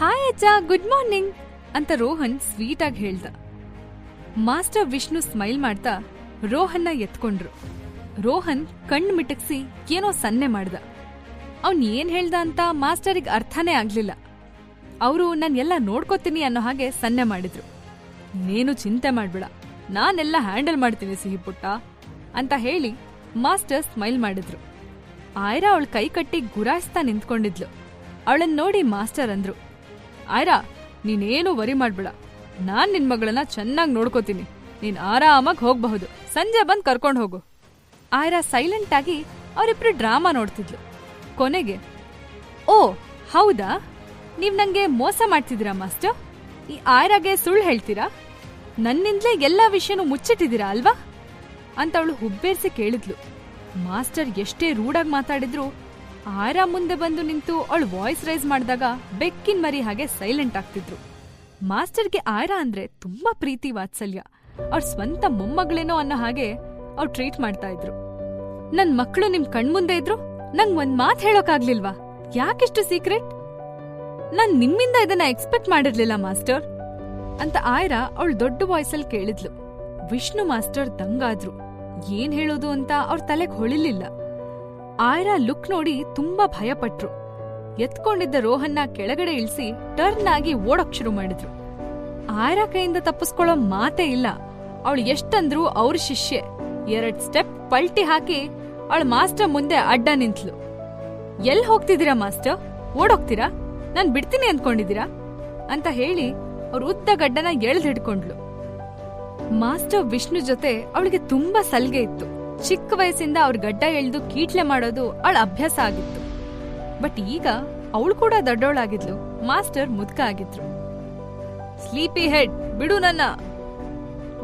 Hi ಅಜ್ಜ. Good morning ಅಂತ Rohan sweet ಆಗಿ ಹೇಳ್ದ. ಮಾಸ್ಟರ್ ವಿಷ್ಣು ಸ್ಮೈಲ್ ಮಾಡ್ತಾ ರೋಹನ್ನ ಎತ್ಕೊಂಡ್ರು. ರೋಹನ್ ಕಣ್ಣು ಮಿಟಕ್ಸಿ ಏನೋ ಸನ್ನೆ ಮಾಡ್ದ. ಅವನ್ ಏನ್ ಹೇಳ್ದ ಅಂತ ಮಾಸ್ಟರಿಗೆ ಅರ್ಥನೇ ಆಗ್ಲಿಲ್ಲ. ಅವರು, ನನ್ ಎಲ್ಲ ನೋಡ್ಕೋತೀನಿ ಅನ್ನೋ ಹಾಗೆ ಸನ್ನೆ ಮಾಡಿದ್ರು. ನೀನು ಚಿಂತೆ ಮಾಡ್ಬೇಡ. ನಾನೆಲ್ಲ ಹ್ಯಾಂಡಲ್ ಮಾಡ್ತೀನಿ ಸಿಹಿ ಪುಟ್ಟ ಅಂತ ಹೇಳಿ ಮಾಸ್ಟರ್ ಸ್ಮೈಲ್ ಮಾಡಿದ್ರು. ಆಯ್ರಾ ಅವಳ ಕೈ ಕಟ್ಟಿ ಗುರಾಯಿಸ್ತಾ ನಿಂತ್ಕೊಂಡಿದ್ಲು. ಅವಳನ್ನ ನೋಡಿ ಮಾಸ್ಟರ್ ಅಂದ್ರು. ಆಯ್ರಾ, ನೀನೇನು ವರಿ ಮಾಡ್ಬೇಡ. ನಾನ್ ನಿನ್ ಮಗಳನ್ನ ಚೆನ್ನಾಗಿ ನೋಡ್ಕೋತೀನಿ. ನೀನ್ ಆರಾಮಾಗಿ ಹೋಗ್ಬಹುದು. ಸಂಜೆ ಬಂದ್ ಕರ್ಕೊಂಡು ಹೋಗು. ಆಯ್ರಾ ಸೈಲೆಂಟ್ ಆಗಿ ಅವರಿಬ್ರು ಡ್ರಾಮಾ ನೋಡ್ತಿದ್ಲು. ಕೊನೆಗೆ, ಓ, ಹೌದಾ? ನೀವ್ ನಂಗೆ ಮೋಸ ಮಾಡ್ತಿದ್ದೀರಾ, ಮಾಸ್ಟರ್? ಈ ಆಯ್ರಾಗೆ ಸುಳ್ಳು ಹೇಳ್ತೀರಾ? ನನ್ನಿಂದಲೇ ಎಲ್ಲಾ ವಿಷಯನೂ ಮುಚ್ಚಿಟ್ಟಿದ್ದೀರಾ ಅಲ್ವಾ? ಅಂತ ಅವಳು ಹುಬ್ಬೇರಿಸಿ ಕೇಳಿದ್ಲು. ಮಾಸ್ಟರ್ ಎಷ್ಟೇ ರೂಡಾಗಿ ಮಾತಾಡಿದ್ರು ಆಯ್ರಾ ಮುಂದೆ ಬಂದು ನಿಂತು ಅವಳು ವಾಯ್ಸ್ ರೈಸ್ ಮಾಡಿದಾಗ ಬೆಕ್ಕಿನ ಮರಿ ಹಾಗೆ ಸೈಲೆಂಟ್ ಆಗ್ತಿದ್ರು. ಮಾಸ್ಟರ್ಗೆ ಆಯ್ರಾ ಅಂದ್ರೆ ತುಂಬಾ ಪ್ರೀತಿ ವಾತ್ಸಲ್ಯ. ಅವ್ರ ಸ್ವಂತ ಮೊಮ್ಮಗಳೇನೋ ಅನ್ನೋ ಹಾಗೆ ಅವ್ರು ಟ್ರೀಟ್ ಮಾಡ್ತಾ ಇದ್ರು. ನನ್ ಮಕ್ಕಳು ನಿಮ್ ಕಣ್ಮುಂದೆ ಇದ್ರು, ನಂಗ್ ಒಂದ್ ಮಾತ್ ಹೇಳೋಕಾಗ್ಲಿಲ್ವಾ? ಯಾಕಿಷ್ಟು ಸೀಕ್ರೆಟ್ ನಾನ್ ನಿಮ್ಮಿಂದ ಇದನ್ನ ಎಕ್ಸ್ಪೆಕ್ಟ್ ಮಾಡಿರ್ಲಿಲ್ಲ ಮಾಸ್ಟರ್ ಅಂತ ಆಯ್ರಾ ಅವಳು ದೊಡ್ಡ ವಾಯ್ಸಲ್ಲಿ ಕೇಳಿದ್ಲು. ವಿಷ್ಣು ಮಾಸ್ಟರ್ ದಂಗಾದ್ರು. ಏನ್ ಹೇಳೋದು ಅಂತ ಅವ್ರ ತಲೆಗ್ ಹೊಳಿಲಿಲ್ಲ. ಆಯ್ರಾ ಲುಕ್ ನೋಡಿ ತುಂಬಾ ಭಯಪಟ್ರು. ಎತ್ಕೊಂಡಿದ್ದ ರೋಹನ್ನ ಕೆಳಗಡೆ ಇಳಿಸಿ ಟರ್ನ್ ಆಗಿ ಓಡಕ್ ಶುರು ಮಾಡಿದ್ರು. ಆಯ್ರಾ ಕೈಯಿಂದ ತಪ್ಪಿಸ್ಕೊಳ್ಳೋ ಮಾತೇ ಇಲ್ಲ. ಅವಳು ಎಷ್ಟಂದ್ರು ಅವ್ರ ಶಿಷ್ಯೆ. ಎರಡ್ ಸ್ಟೆಪ್ ಪಲ್ಟಿ ಹಾಕಿ ಅವಳ ಮಾಸ್ಟರ್ ಮುಂದೆ ಅಡ್ಡ ನಿಂತ್ಲು. L ಹೋಗ್ತಿದ್ದೀರಾ master? ಓಡೋಗ್ತೀರಾ? ನಾನ್ ಬಿಡ್ತೀನಿ ಅಂದ್ಕೊಂಡಿದ್ದೀರಾ ಅಂತ ಹೇಳಿ ಅವ್ರ ಉದ್ದ ಗಡ್ಡನ ಎಳ್ದಿಡ್ಕೊಂಡ್ಲು ಮಾಸ್ಟರ್ ವಿಷ್ಣು ಜೊತೆ ಅವಳಿಗೆ ತುಂಬಾ ಸಲ್ಗೆ ಇತ್ತು. ಚಿಕ್ಕ ವಯಸ್ಸಿಂದ ಅವ್ರ ಗಡ್ಡ ಎಳ್ದು ಕೀಟ್ಲೆ ಮಾಡೋದು ಅವಳ ಅಭ್ಯಾಸ ಆಗಿತ್ತು. ಬಟ್ ಈಗ ಅವಳು ಕೂಡ ದೊಡ್ಡವಳಾಗಿದ್ಲು ಮಾಸ್ಟರ್ ಮುದ್ಕ ಆಗಿದ್ರು. ಸ್ಲೀಪಿ ಹೆಡ್, ಬಿಡು ನನ್ನ.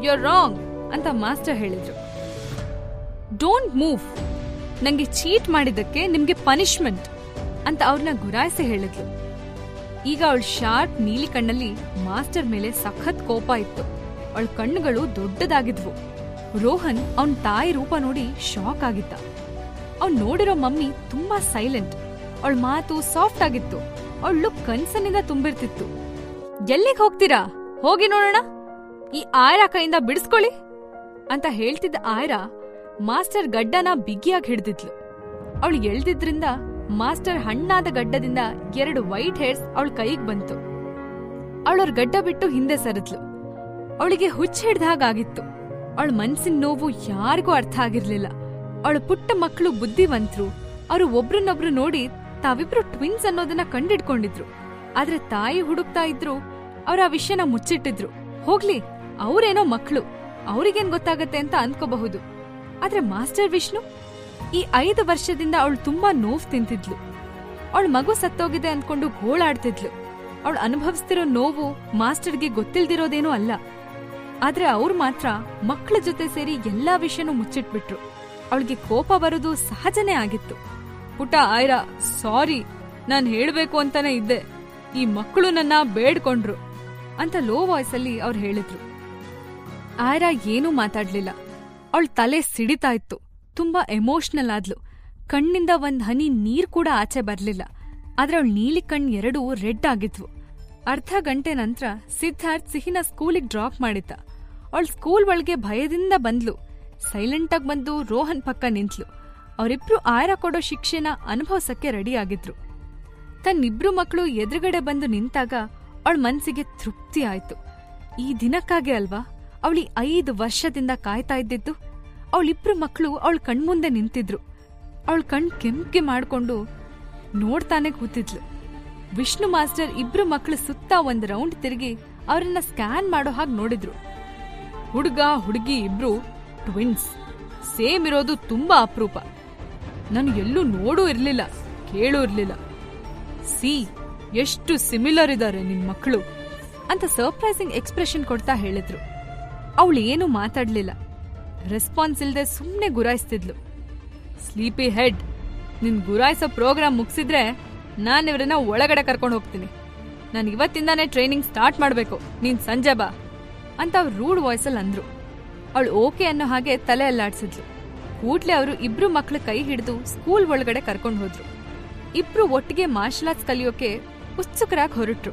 ಯು ರಾಂಗ್ ಅಂತ ಮಾಸ್ಟರ್ ಹೇಳಿದ್ರು. ಡೋಂಟ್ ಮೂವ್ ನಂಗೆ ಚೀಟ್ ಮಾಡಿದ್ದಕ್ಕೆ ನಿಮ್ಗೆ ಪನಿಷ್ಮೆಂಟ್ ಅಂತ ಅವ್ರನ್ನ ಗುರಾಯಿಸಿ ಹೇಳಿದ್ಲು. ಈಗ ಅವಳ ಶಾರ್ಪ್ ನೀಲಿ ಕಣ್ಣಲ್ಲಿ ಮಾಸ್ಟರ್ ಮೇಲೆ ಸಖತ್ ಕೋಪ ಇತ್ತು. ಅವಳ ಕಣ್ಣುಗಳು ದೊಡ್ಡದಾಗಿದ್ವು. ರೋಹನ್ ಅವನ್ ತಾಯಿ ರೂಪ ನೋಡಿ ಶಾಕ್ ಆಗಿದ್ದ. ಅವ್ನ್ ನೋಡಿರೋ ಮಮ್ಮಿ ತುಂಬಾ ಸೈಲೆಂಟ್ ಅವಳ ಮಾತು ಸಾಫ್ಟ್ ಆಗಿತ್ತು. ಅವಳ ಲುಕ್ ಕನ್ಸನಿಂದ ತುಂಬಿರ್ತಿತ್ತು. ಎಲ್ಲಿಗ್ ಹೋಗ್ತೀರಾ? ಹೋಗಿ ನೋಡೋಣ? ಈ ಆಯ್ರ ಕೈಯಿಂದ ಬಿಡಿಸ್ಕೊಳ್ಳಿ? ಅಂತ ಹೇಳ್ತಿದ್ದ ಆಯ್ರಾ ಮಾಸ್ಟರ್ ಗಡ್ಡನ ಬಿಗಿಯಾಗಿ ಹಿಡ್ದಿದ್ಲು. ಅವಳು ಎಳ್ದಿದ್ರಿಂದ ಮಾಸ್ಟರ್ ಹಣ್ಣಾದ ಗಡ್ಡದಿಂದ ಎರಡು ವೈಟ್ ಹೇರ್ಸ್ ಅವಳ ಕೈಗ್ ಬಂತು. ಅವಳವ್ರ ಗಡ್ಡ ಬಿಟ್ಟು ಹಿಂದೆ ಸರಿದ್ಲು. ಅವಳಿಗೆ ಹುಚ್ಚ ಹಿಡ್ದ ಹಾಗಾಗಿತ್ತು ಅವಳ ಮನ್ಸಿನ ನೋವು ಯಾರಿಗೂ ಅರ್ಥ ಆಗಿರ್ಲಿಲ್ಲ. ಅವಳ ಪುಟ್ಟ ಮಕ್ಕಳು ಬುದ್ಧಿವಂತರು. ಅವರು ಒಬ್ರನ್ನೊಬ್ರು ನೋಡಿ ತಾವಿಬ್ರು ಟ್ವಿನ್ಸ್ ಅನ್ನೋದನ್ನ ಕಂಡಿಡ್ಕೊಂಡಿದ್ರು. ಆದ್ರೆ ತಾಯಿ ಹುಡುಕ್ತಾ ಇದ್ರು, ಅವ್ರ ಆ ವಿಷಯನ ಮುಚ್ಚಿಟ್ಟಿದ್ರು. ಹೋಗ್ಲಿ, ಅವ್ರೇನೋ ಮಕ್ಕಳು ಅವ್ರಿಗೇನ್ ಗೊತ್ತಾಗತ್ತೆ ಅಂತ ಅನ್ಕೋಬಹುದು. ಆದ್ರೆ ಮಾಸ್ಟರ್ ವಿಷ್ಣು, ಈ ಐದು ವರ್ಷದಿಂದ ಅವಳು ತುಂಬಾ ನೋವು ತಿಂತಿದ್ಲು. ಅವಳ ಮಗು ಸತ್ತೋಗಿದೆ ಅನ್ಕೊಂಡು ಗೋಳಾಡ್ತಿದ್ಲು. ಅವಳು ಅನುಭವಿಸ್ತಿರೋ ನೋವು ಮಾಸ್ಟರ್ಗೆ ಗೊತ್ತಿಲ್ದಿರೋದೇನೂ ಅಲ್ಲ. ಆದ್ರೆ ಅವ್ರು ಮಾತ್ರ ಮಕ್ಕಳ ಜೊತೆ ಸೇರಿ ಎಲ್ಲಾ ವಿಷಯನೂ ಮುಚ್ಚಿಟ್ಬಿಟ್ರು. ಅವಳಿಗೆ ಕೋಪ ಬರೋದು ಸಹಜನೇ ಆಗಿತ್ತು. ಪುಟ ಆಯ್ರಾ, ಸಾರಿ, ನಾನ್ ಹೇಳ್ಬೇಕು ಅಂತಾನೆ ಇದ್ದೆ. ಈ ಮಕ್ಕಳು ನನ್ನ ಬೇಡ್ಕೊಂಡ್ರು ಅಂತ ಲೋ ವಾಯ್ಸ್ ಅಲ್ಲಿ ಅವ್ರು ಹೇಳಿದ್ರು. ಆಯ್ರಾ ಏನೂ ಮಾತಾಡ್ಲಿಲ್ಲ. ಅವಳ ತಲೆ ಸಿಡಿತಾ ಇತ್ತು. ತುಂಬಾ ಎಮೋಷನಲ್ ಆದ್ಲು. ಕಣ್ಣಿಂದ ಒಂದ್ ಹನಿ ನೀರ್ ಕೂಡ ಆಚೆ ಬರ್ಲಿಲ್ಲ. ಆದ್ರೆ ಅವಳ ನೀಲಿ ಕಣ್ ಎರಡೂ ರೆಡ್ ಆಗಿದ್ವು. ಅರ್ಧ ಗಂಟೆ ನಂತರ ಸಿದ್ಧಾರ್ಥ್ ಸಿಹಿನ ಸ್ಕೂಲಿಗೆ ಡ್ರಾಪ್ ಮಾಡಿದ್ದ. ಅವಳು ಸ್ಕೂಲ್ ಒಳಗೆ ಭಯದಿಂದ ಬಂದ್ಲು. ಸೈಲೆಂಟಾಗಿ ಬಂದು ರೋಹನ್ ಪಕ್ಕ ನಿಂತ್ಲು. ಅವರಿಬ್ರು ಆಯರ ಕೊಡೋ ಶಿಕ್ಷೆನ ಅನುಭವಿಸಕ್ಕೆ ರೆಡಿಯಾಗಿದ್ರು ತನ್ನಿಬ್ರು ಮಕ್ಕಳು ಎದುರುಗಡೆ ಬಂದು ನಿಂತಾಗ ಅವಳ ಮನಸ್ಸಿಗೆ ತೃಪ್ತಿ ಆಯ್ತು. ಈ ದಿನಕ್ಕಾಗೆ ಅಲ್ವಾ? ಅವಳಿ ಐದು ವರ್ಷದಿಂದ ಕಾಯ್ತಾ ಇದ್ದಿದ್ದು. ಅವಳಿಬ್ರು ಮಕ್ಕಳು ಅವಳ ಕಣ್ಮುಂದೆ ನಿಂತಿದ್ರು. ಅವಳ ಕಣ್ ಕೆಂಪ್ಗೆ ಮಾಡ್ಕೊಂಡು ನೋಡ್ತಾನೆ ಕೂತಿದ್ಲು. ವಿಷ್ಣು ಮಾಸ್ಟರ್ ಇಬ್ರು ಮಕ್ಕಳು ಸುತ್ತ ಒಂದ್ ರೌಂಡ್ ತಿರುಗಿ ಅವರನ್ನ ಸ್ಕ್ಯಾನ್ ಮಾಡೋ ಹಾಗೆ ನೋಡಿದ್ರು. ಹುಡುಗ, ಹುಡುಗಿ ಇಬ್ರು ಟ್ವಿನ್ಸ್. ಸೇಮ್ ಇರೋದು ತುಂಬಾ ಅಪರೂಪ. ನಾನು ಎಲ್ಲೂ ನೋಡೂ ಇರ್ಲಿಲ್ಲ, ಕೇಳೂ ಇರ್ಲಿಲ್ಲ. ಸಿ, ಎಷ್ಟು ಸಿಮಿಲರ್ ಇದ್ದಾರೆ ನಿನ್ ಮಕ್ಕಳು ಅಂತ ಸರ್ಪ್ರೈಸಿಂಗ್ ಎಕ್ಸ್ಪ್ರೆಷನ್ ಕೊಡ್ತಾ ಹೇಳಿದ್ರು. ಅವಳು ಏನು ಮಾತಾಡ್ಲಿಲ್ಲ. ರೆಸ್ಪಾನ್ಸ್ ಇಲ್ದೆ ಸುಮ್ನೆ ಗುರಾಯಿಸ್ತಿದ್ಲು. ಸ್ಲೀಪಿ ಹೆಡ್ ನಿನ್ ಗುರಾಯಿಸೋ ಪ್ರೋಗ್ರಾಮ್ ಮುಗಿಸಿದ್ರೆ ನಾನು ಇವರನ್ನ ಒಳಗಡೆ ಕರ್ಕೊಂಡು ಹೋಗ್ತೀನಿ. ನಾನು ಇವತ್ತಿಂದಾನೇ ಟ್ರೈನಿಂಗ್ ಸ್ಟಾರ್ಟ್ ಮಾಡಬೇಕು. ನೀನು ಸಂಜೆ ಬಾ ಅಂತ ಅವ್ರು ರೂಡ್ ವಾಯ್ಸಲ್ಲಿ ಅಂದರು. ಅವಳು ಓಕೆ ಅನ್ನೋ ಹಾಗೆ ತಲೆ ಅಲ್ಲಾಡ್ಸಿದ್ಲು. ಕೂಡ್ಲೆ ಅವರು ಇಬ್ರು ಮಕ್ಕಳು ಕೈ ಹಿಡಿದು ಸ್ಕೂಲ್ ಒಳಗಡೆ ಕರ್ಕೊಂಡು ಹೋದ್ರು. ಇಬ್ರು ಒಟ್ಟಿಗೆ ಮಾರ್ಷಲ್ ಆರ್ಟ್ಸ್ ಕಲಿಯೋಕೆ ಉತ್ಸುಕರಾಗಿ ಹೊರಟ್ರು.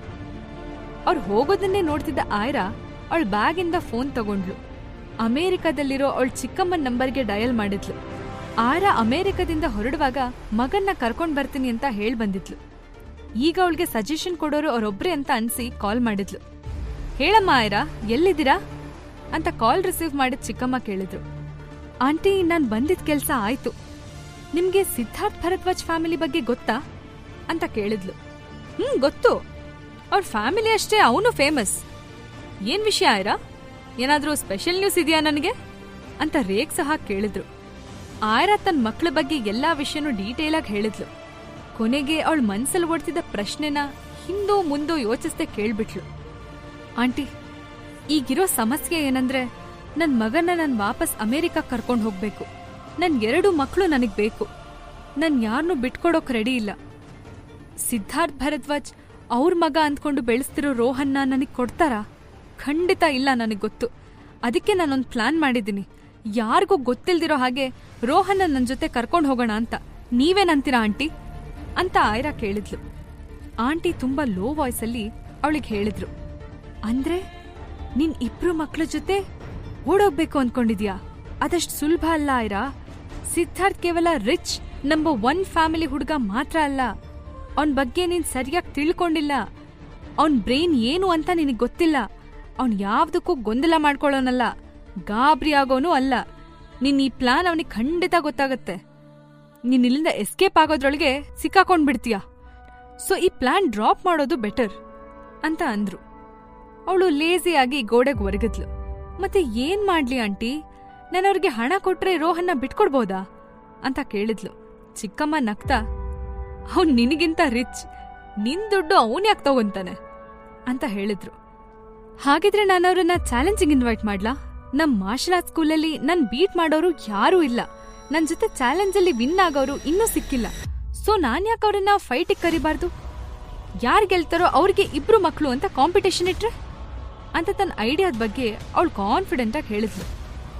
ಅವ್ರು ಹೋಗೋದನ್ನೇ ನೋಡ್ತಿದ್ದ ಆಯ್ರಾ ಅವಳ ಬ್ಯಾಗಿಂದ ಫೋನ್ ತಗೊಂಡ್ಲು. ಅಮೇರಿಕಾದಲ್ಲಿರೋ ಅವಳ ಚಿಕ್ಕಮ್ಮನ ನಂಬರ್ಗೆ ಡಯಲ್ ಮಾಡಿದ್ಲು. ಆಯ್ರಾ ಅಮೇರಿಕದಿಂದ ಹೊರಡುವಾಗ ಮಗನ್ನ ಕರ್ಕೊಂಡ್ ಬರ್ತೀನಿ ಅಂತ ಹೇಳಿ ಬಂದಿದ್ಲು. ಈಗ ಅವಳಿಗೆ ಸಜೆಷನ್ ಕೊಡೋರು ಅವರೊಬ್ರೆ ಅಂತ ಅನ್ಸಿ ಕಾಲ್ ಮಾಡಿದ್ಲು. ಹೇಳಮ್ಮ ಆಯ್ರಾ, ಎಲ್ಲಿದ್ದೀರಾ? ಅಂತ ಕಾಲ್ ರಿಸೀವ್ ಮಾಡಿದ ಚಿಕ್ಕಮ್ಮ ಕೇಳಿದ್ರು. ಆಂಟಿ, ನಾನು ಬಂದಿದ್ದ ಕೆಲಸ ಆಯ್ತು. ನಿಮ್ಗೆ ಸಿದ್ಧಾರ್ಥ್ ಭರದ್ವಾಜ್ ಫ್ಯಾಮಿಲಿ ಬಗ್ಗೆ ಗೊತ್ತಾ? ಅಂತ ಕೇಳಿದ್ಲು. ಹ್ಮ್, ಗೊತ್ತು. ಅವ್ರ ಫ್ಯಾಮಿಲಿ ಅಷ್ಟೇ, ಅವನು ಫೇಮಸ್ ಏನ್ ವಿಷಯ ಆಯ್ರಾ? ಏನಾದರೂ ಸ್ಪೆಷಲ್ ನ್ಯೂಸ್ ಇದೆಯಾ ನನಗೆ? ಅಂತ ರೇಗ್ ಸಹ ಕೇಳಿದ್ರು. ಆಯ್ರಾ ತನ್ನ ಮಕ್ಳ ಬಗ್ಗೆ ಎಲ್ಲಾ ವಿಷಯನೂ ಡೀಟೇಲ್ ಆಗಿ ಹೇಳಿದ್ಲು. ಕೊನೆಗೆ ಅವಳ ಮನ್ಸಲ್ಲಿ ಓಡ್ತಿದ್ದ ಪ್ರಶ್ನೆನ ಹಿಂದೋ ಮುಂದೋ ಯೋಚಿಸ್ದೆ ಕೇಳ್ಬಿಟ್ಲು. ಆಂಟಿ, ಈಗಿರೋ ಸಮಸ್ಯೆ ಏನಂದ್ರೆ ನನ್ನ ಮಗನ ನಾನು ವಾಪಸ್ ಅಮೆರಿಕ ಕರ್ಕೊಂಡು ಹೋಗ್ಬೇಕು. ನನ್ ಎರಡು ಮಕ್ಕಳು ನನಗ್ ಬೇಕು. ನನ್ ಯಾರನ್ನೂ ಬಿಟ್ಕೊಡೋಕ್ ರೆಡಿ ಇಲ್ಲ. ಸಿದ್ಧಾರ್ಥ್ ಭರದ್ವಾಜ್ ಅವ್ರ ಮಗ ಅಂದ್ಕೊಂಡು ಬೆಳೆಸ್ತಿರೋ ರೋಹನ್ನ ನನಗ್ ಕೊಡ್ತಾರಾ? ಖಂಡಿತ ಇಲ್ಲ ನನಗ್ ಗೊತ್ತು. ಅದಕ್ಕೆ ನಾನೊಂದು ಪ್ಲಾನ್ ಮಾಡಿದ್ದೀನಿ. ಯಾರಿಗೂ ಗೊತ್ತಿಲ್ದಿರೋ ಹಾಗೆ ರೋಹನ್ನ ನನ್ನ ಜೊತೆ ಕರ್ಕೊಂಡು ಹೋಗೋಣ ಅಂತ. ನೀವೇನಂತೀರಾ ಆಂಟಿ? ಅಂತ ಆಯ್ರಾ ಕೇಳಿದ್ಲು. ಆಂಟಿ ತುಂಬಾ ಲೋ ವಾಯ್ಸಲ್ಲಿ ಅವಳಿಗೆ ಹೇಳಿದ್ರು. ಅಂದ್ರೆ ನಿನ್ ಇಬ್ರು ಮಕ್ಳ ಜೊತೆ ಓಡೋಗ್ಬೇಕು ಅನ್ಕೊಂಡಿದ್ಯಾ? ಅದಷ್ಟು ಸುಲಭ ಅಲ್ಲ ಆಯ್ರಾ. ಸಿದ್ಧಾರ್ಥ್ ಕೇವಲ ರಿಚ್ ನಂಬರ್ ಒನ್ ಫ್ಯಾಮಿಲಿ ಹುಡುಗ ಮಾತ್ರ ಅಲ್ಲ. ಅವನ್ ಬಗ್ಗೆ ನೀನ್ ಸರಿಯಾಗಿ ತಿಳ್ಕೊಂಡಿಲ್ಲ. ಅವನ್ ಬ್ರೈನ್ ಏನು ಅಂತ ನಿನಗೆ ಗೊತ್ತಿಲ್ಲ. ಅವನ್ ಯಾವ್ದಕ್ಕೂ ಗೊಂದಲ ಮಾಡ್ಕೊಳ್ಳೋನಲ್ಲ. ಗಾಬರಿ ಆಗೋನು ಅಲ್ಲ. ನಿನ್ನ ಈ ಪ್ಲಾನ್ ಅವನಿಗೆ ಖಂಡಿತ ಗೊತ್ತಾಗತ್ತೆ. ನೀನ್ ಇಲ್ಲಿಂದ ಎಸ್ಕೇಪ್ ಆಗೋದ್ರೊಳಗೆ ಸಿಕ್ಕಾಕೊಂಡ್ ಬಿಡ್ತೀಯ ಸೊ ಈ ಪ್ಲಾನ್ ಡ್ರಾಪ್ ಮಾಡೋದು ಬೆಟರ್ ಅಂತ ಅಂದ್ರು. ಅವಳು ಲೇಸಿಯಾಗಿ ಗೋಡೆಗೆ ಒರಗಿದ್ಲು. ಮತ್ತೆ ಏನ್ ಮಾಡ್ಲಿ ಆಂಟಿ? ನಾನು ಅವ್ರಿಗೆ ಹಣ ಕೊಟ್ರೆ ರೋಹನ್ನ ಬಿಟ್ಕೊಡ್ಬೋದಾ? ಅಂತ ಕೇಳಿದ್ಲು. ಚಿಕ್ಕಮ್ಮ ನಗ್ತಾ, ಅವ್ನ್ ನಿನಗಿಂತ ರಿಚ್ ನಿನ್ ದುಡ್ಡು ಅವನ್ ಯಾಕೆ ತಗೊಂತಾನೆ? ಅಂತ ಹೇಳಿದ್ರು. ಹಾಗಿದ್ರೆ ನಾನು ಅವ್ರನ್ನ ಚಾಲೆಂಜಿಂಗ್ ಇನ್ವೈಟ್ ಮಾಡ್ಲಾ? ನಮ್ ಮಾರ್ಷಲ್ ಆರ್ಟ್ ಸ್ಕೂಲಲ್ಲಿ ನನ್ ಬೀಟ್ ಮಾಡೋರು ಯಾರೂ ಇಲ್ಲ. ನನ್ ಜೊತೆ ಚಾಲೆಂಜ್ ಅಲ್ಲಿ ವಿನ್ ಆಗೋರು ಇನ್ನೂ ಸಿಕ್ಕಿಲ್ಲ. ಸೊ ನಾನ್ ಯಾಕೆ ಅವ್ರನ್ನ ಫೈಟಿಗೆ ಕರಿಬಾರ್ದು? ಯಾರು ಗೆಲ್ತಾರೋ ಅವ್ರಿಗೆ ಇಬ್ರು ಮಕ್ಕಳು ಅಂತ ಕಾಂಪಿಟೇಷನ್ ಇಟ್ರೆ? ಅಂತ ತನ್ನ ಐಡಿಯಾದ ಬಗ್ಗೆ ಅವಳು ಕಾನ್ಫಿಡೆಂಟ್ ಆಗಿ ಹೇಳಿದ್ಲು.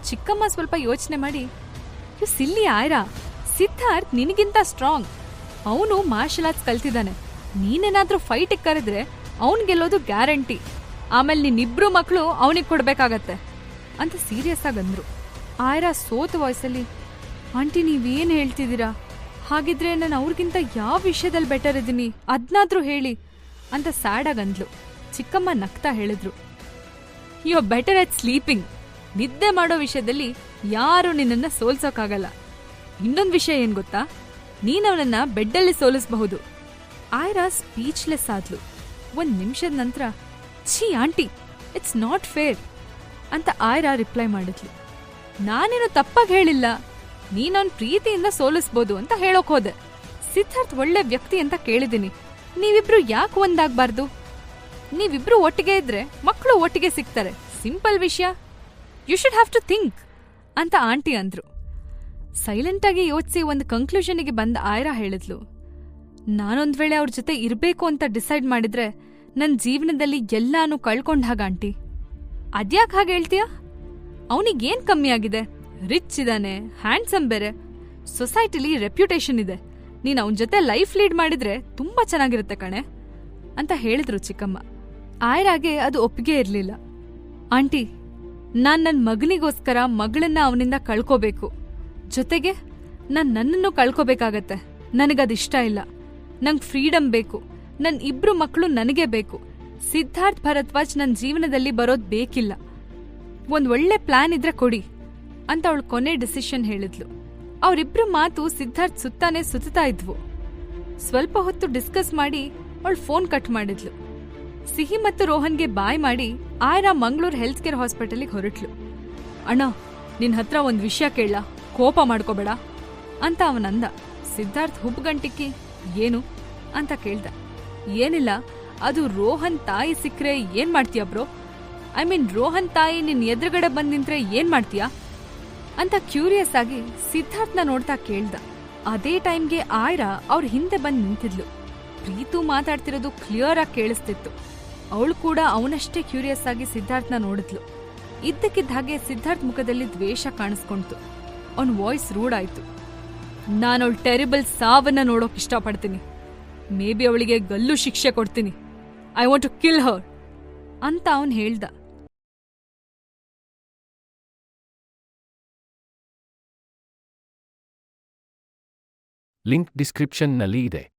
ಚಿಕ್ಕಮ್ಮ ಸ್ವಲ್ಪ ಯೋಚನೆ ಮಾಡಿ, ಯು ಸಿಲ್ಲಿ ಆಯ್ರಾ? ಸಿದ್ಧಾರ್ಥ್ ನಿನಗಿಂತ ಸ್ಟ್ರಾಂಗ್ ಅವನು ಮಾರ್ಷಲ್ ಆರ್ಟ್ಸ್ ಕಲ್ತಿದ್ದಾನೆ. ನೀನೇನಾದ್ರೂ ಫೈಟಿಗೆ ಕರೆದ್ರೆ ಅವನ್ ಗೆಲ್ಲೋದು ಗ್ಯಾರಂಟಿ. ಆಮೇಲೆ ನಿನ್ನಿಬ್ರು ಮಕ್ಕಳು ಅವನಿಗೆ ಕೊಡ್ಬೇಕಾಗತ್ತೆ. ಅಂತ ಸೀರಿಯಸ್ ಆಗಿ ಅಂದ್ರು. ಆಯ್ರಾ ಸೋತ ವಾಯ್ಸಲ್ಲಿ ಆಂಟಿ, ನೀವೇನು ಹೇಳ್ತಿದ್ದೀರಾ? ಹಾಗಿದ್ರೆ ನಾನು ಅವ್ರಿಗಿಂತ ಯಾವ ವಿಷಯದಲ್ಲಿ ಬೆಟರ್ ಇದ್ದೀನಿ ಅದನ್ನಾದ್ರೂ ಹೇಳಿ ಅಂತ ಸ್ಯಾಡಾಗಿ ಅಂದ್ಲು. ಚಿಕ್ಕಮ್ಮ ನಗ್ತಾ ಹೇಳಿದ್ರು. ಯು ಬೆಟರ್ ಅಟ್ ಸ್ಲೀಪಿಂಗ್ ನಿದ್ದೆ ಮಾಡೋ ವಿಷಯದಲ್ಲಿ ಯಾರು ನಿನ್ನನ್ನು ಸೋಲ್ಸೋಕ್ಕಾಗಲ್ಲ ಇನ್ನೊಂದು ವಿಷಯ ಏನು ಗೊತ್ತಾ? ನೀನವನನ್ನ ಬೆಡ್ಡಲ್ಲಿ ಸೋಲಿಸಬಹುದು. ಆಯ್ರಾ ಸ್ಪೀಚ್ಲೆಸ್ ಆದ್ಲು. ಒಂದು ನಿಮಿಷದ ನಂತರ, ಛೀ, ಆಂಟಿ ಇಟ್ಸ್ ನಾಟ್ ಫೇರ್ ಅಂತ ಆಯ್ರಾ ರಿಪ್ಲೈ ಮಾಡಿದ್ಲು. ನಾನೇನು ತಪ್ಪಾಗಿ ಹೇಳಿಲ್ಲ. ನೀನವನ್ ಪ್ರೀತಿಯಿಂದ ಸೋಲಿಸ್ಬೋದು ಅಂತ ಹೇಳೋಕ್ ಹೋದೆ. ಸಿದ್ಧಾರ್ಥ್ ಒಳ್ಳೆ ವ್ಯಕ್ತಿ ಅಂತ ಕೇಳಿದ್ದೀನಿ. ನೀವಿಬ್ರು ಯಾಕೆ ಒಂದಾಗ್ಬಾರ್ದು? ನೀವಿಬ್ರು ಒಟ್ಟಿಗೆ ಇದ್ರೆ ಮಕ್ಕಳು ಒಟ್ಟಿಗೆ ಸಿಗ್ತಾರೆ. ಸಿಂಪಲ್ ವಿಷಯ. You should have to think ಅಂತ ಆಂಟಿ ಅಂದ್ರು. ಸೈಲೆಂಟ್ ಆಗಿ ಯೋಚಿಸಿ ಒಂದು ಕನ್ಕ್ಲೂಷನ್ಗೆ ಬಂದ ಆಯ್ರಾ ಹೇಳಿದ್ಲು. ನಾನೊಂದ್ ವೇಳೆ ಅವ್ರ ಜೊತೆ ಇರಬೇಕು ಅಂತ ಡಿಸೈಡ್ ಮಾಡಿದ್ರೆ ನನ್ನ ಜೀವನದಲ್ಲಿ ಎಲ್ಲಾನು ಕಳ್ಕೊಂಡ ಹಾಗ ಆಂಟಿ. ಅದ್ಯಾಕ್ ಹಾಗೆ ಹೇಳ್ತೀಯಾ? ಅವನಿಗೇನ್ ಕಮ್ಮಿ ಆಗಿದೆ ರಿಚ್ ಇದಾನೆ, ಹ್ಯಾಂಡ್ಸಮ್ ಬೇರೆ. ಸೊಸೈಟಿಲಿ ರೆಪ್ಯುಟೇಷನ್ ಇದೆ. ನೀನ್ ಅವನ ಜೊತೆ ಲೈಫ್ ಲೀಡ್ ಮಾಡಿದ್ರೆ ತುಂಬಾ ಚೆನ್ನಾಗಿರುತ್ತೆ ಕಣೆ, ಅಂತ ಹೇಳಿದ್ರು ಚಿಕ್ಕಮ್ಮ. ಆಯ್ರಾಗೆ ಅದು ಒಪ್ಪಿಗೆ ಇರ್ಲಿಲ್ಲ. ಆಂಟಿ, ನಾನ್ ನನ್ ಮಗನಿಗೋಸ್ಕರ ಮಗಳನ್ನ ಅವನಿಂದ ಕಳ್ಕೋಬೇಕು. ಜೊತೆಗೆ ನಾನ್ ನನ್ನನ್ನು ಕಳ್ಕೋಬೇಕಾಗತ್ತೆ. ನನಗದಿಷ್ಟ ಇಲ್ಲ. ನಂಗೆ ಫ್ರೀಡಮ್ ಬೇಕು. ನನ್ ಇಬ್ರು ಮಕ್ಕಳು ನನಗೆ ಬೇಕು. ಸಿದ್ಧಾರ್ಥ್ ಭರದ್ವಾಜ್ ನನ್ನ ಜೀವನದಲ್ಲಿ ಬರೋದ್ ಬೇಕಿಲ್ಲ. ಒಂದ್ ಒಳ್ಳೆ ಪ್ಲಾನ್ ಇದ್ರೆ ಕೊಡಿ, ಅಂತ ಅವಳು ಕೊನೆ ಡಿಸಿಷನ್ ಹೇಳಿದ್ಲು. ಅವರಿಬ್ರು ಮಾತು ಸಿದ್ಧಾರ್ಥ್ ಸುತ್ತಾನೆ ಸುತ್ತಾ ಇದ್ವು. ಸ್ವಲ್ಪ ಹೊತ್ತು ಡಿಸ್ಕಸ್ ಮಾಡಿ ಅವಳು ಫೋನ್ ಕಟ್ ಮಾಡಿದ್ಲು. ಸಿಹಿ ಮತ್ತು ರೋಹನ್ಗೆ ಬಾಯ್ ಮಾಡಿ ಆಯ್ರಾ ಮಂಗಳೂರು ಹೆಲ್ತ್ ಕೇರ್ ಹಾಸ್ಪಿಟಲ್ಗೆ ಹೊರಟ್ಲು. ಅಣ್ಣ ನಿನ್ನ ಹತ್ರ ಒಂದ್ ವಿಷಯ ಕೇಳ ಕೋಪ ಮಾಡ್ಕೋಬೇಡ, ಅಂತ ಅವನಂದ. ಸಿದ್ಧಾರ್ಥ್ ಹುಬ್ಗಂಟಿಕ್ಕಿ, ಏನು? ಅಂತ ಕೇಳ್ದ. ಏನಿಲ್ಲ ಅದು ರೋಹನ್ ತಾಯಿ ಸಿಕ್ಕರೆ ಏನ್ ಮಾಡ್ತೀಯ ಬ್ರೋ? ಐ ಮೀನ್ ರೋಹನ್ ತಾಯಿ ನಿನ್ನ ಎದುರುಗಡೆ ಬಂದು ನಿಂತ್ರೆ ಏನ್ ಮಾಡ್ತೀಯಾ? ಅಂತ ಕ್ಯೂರಿಯಸ್ ಆಗಿ ಸಿದ್ಧಾರ್ಥ್ನ ನೋಡ್ತಾ ಕೇಳ್ದ. ಅದೇ ಟೈಮ್ಗೆ ಆಯ್ರಾ ಅವ್ರ ಹಿಂದೆ ಬಂದು ನಿಂತಿದ್ಲು. ಪ್ರೀತು ಮಾತಾಡ್ತಿರೋದು ಕ್ಲಿಯರ್ ಆಗಿ ಕೇಳಿಸ್ತಿತ್ತು. ಅವಳು ಕೂಡ ಅವನಷ್ಟೇ ಕ್ಯೂರಿಯಸ್ ಆಗಿ ಸಿದ್ಧಾರ್ಥ್ನ ನೋಡಿದ್ಲು. ಇದ್ದಕ್ಕಿದ್ದ ಹಾಗೆ ಸಿದ್ಧಾರ್ಥ್ ಮುಖದಲ್ಲಿ ದ್ವೇಷ ಕಾಣಿಸ್ಕೊಂತು ಅವನ್ ವಾಯ್ಸ್ ರೂಡ್ ಆಯ್ತು. ನಾನು ಅವಳು ಟೆರಿಬಲ್ ಸಾವನ್ನ ನೋಡೋಕ್ ಇಷ್ಟಪಡ್ತೀನಿ. ಮೇ ಬಿ ಅವಳಿಗೆ ಗಲ್ಲು ಶಿಕ್ಷೆ ಕೊಡ್ತೀನಿ. I want to kill her ಅಂತ ಅವನು ಹೇಳ್ದ. ಲಿಂಕ್ ಡಿಸ್ಕ್ರಿಪ್ಷನ್ನಲ್ಲಿ ಇದೆ.